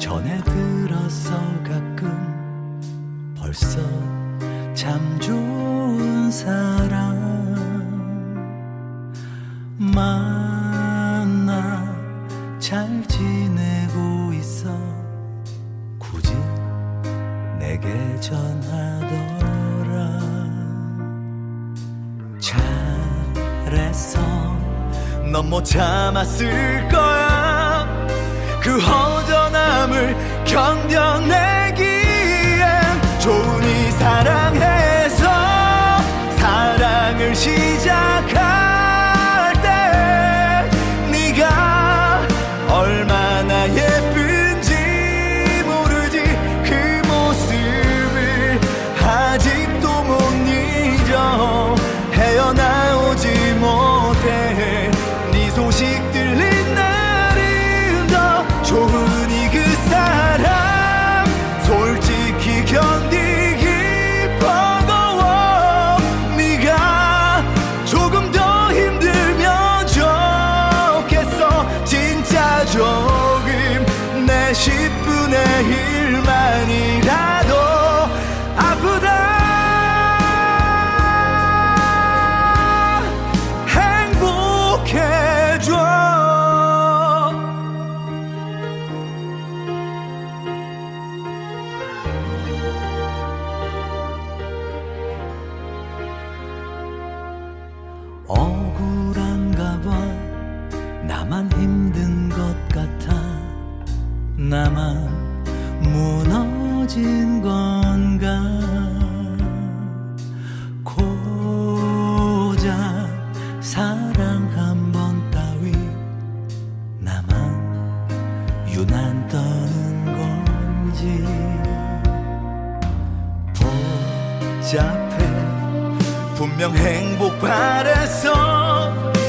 전해 들었어 가끔 벌써 참 좋은 사람 만나 잘 지내고 있어. 굳이 내게 전하더라. 잘했어 넌 못 참았을 거야. 그 견뎌내기엔 좋으니 사랑해서 사랑을 시작할 억울한가 봐. 나만 힘든 것 같아. 나만 무너진 건가. 고작 사랑 한 번 따위. 나만 유난 떠는 건지. 복잡해 분명 행복 바랬어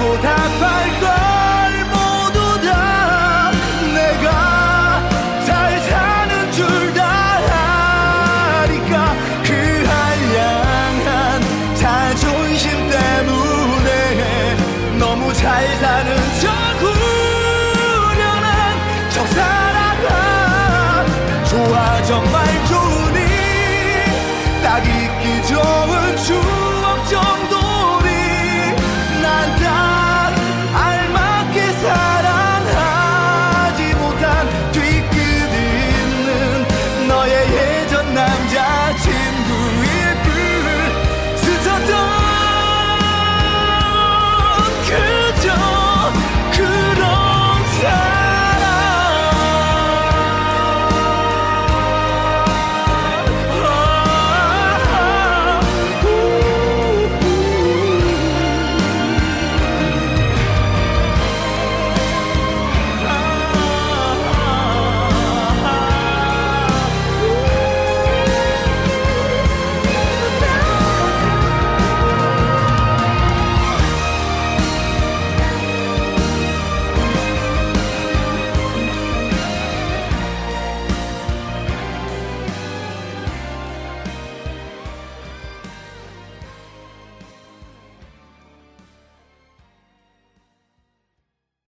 보답할 걸 모두 다 내가 잘 사는 줄 다 아니까 그 한량한 자존심 때문에 너무 잘 사는 저 후련한 적사랑아 좋아 정말 좋으니 딱 있기 좋